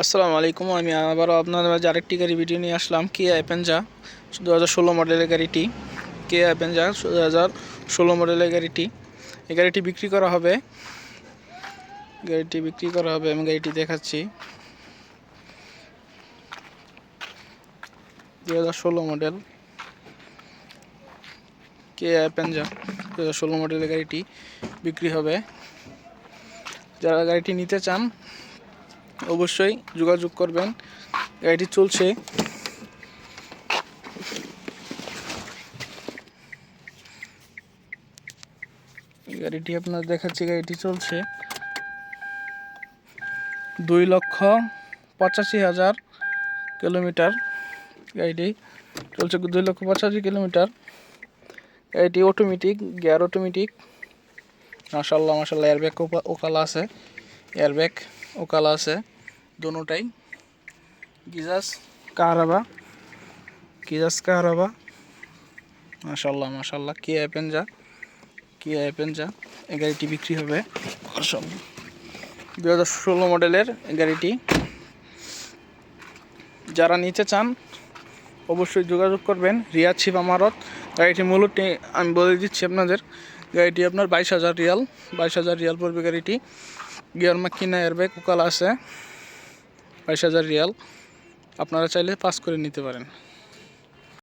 আসসালামু আলাইকুম, আমি আবারও আপনাদের মাঝে আরেকটি গাড়ি ভিডিও নিয়ে আসলাম কিয়া অ্যাপেঞ্জা দু হাজার ষোলো মডেলের গাড়িটি। কিয়া অ্যাপেঞ্জা দু হাজার ষোলো মডেলের গাড়িটি। এই গাড়িটি বিক্রি করা হবে, গাড়িটি বিক্রি করা হবে, আমি গাড়িটি দেখাচ্ছি। দু হাজার ষোলো মডেল কিয়া অ্যাপেঞ্জা দু হাজার ষোলো মডেলের গাড়িটি বিক্রি হবে। যারা গাড়িটি নিতে চান অবশ্যই যোগাযোগ করবেন। গাড়িটি চলছে। গাড়িটি আপনার দেখাচ্ছি, গাড়িটি চলছে। দুই লক্ষ পঁচাশি হাজার কিলোমিটার গাড়িটি চলছে। দুই লক্ষ পঁচাশি কিলোমিটার। গাড়িটি অটোমেটিক গিয়ার অটোমেটিক মাসাল্লাহ মাসাল্লাহ এয়ারব্যাগ ওকালা আছে। এয়ারব্যাগ ওকালা আছে, দোনোটাই। গিজাস কাহারাবা গিজাস কাহারাবা। মাশাল্লাহ মাশাল্লাহ কি অ্যাপেঞ্জা কি অ্যাপেঞ্জা এই গাড়িটি বিক্রি হবে দু হাজার ষোলো মডেলের গাড়িটি। যারা নিতে চান অবশ্যই যোগাযোগ করবেন, রিয়াদ শিব আমারত। গাড়িটি মূলত আমি বলে দিচ্ছি আপনাদের, গাড়িটি আপনার বাইশ হাজার রিয়াল, বাইশ হাজার রিয়াল পড়বে গাড়িটি। গিয়ার মাকিনা এয়ারব্যাগ উকাল আছে, বাইশ হাজার রিয়াল। আপনারা চাইলে পাস করে নিতে পারেন।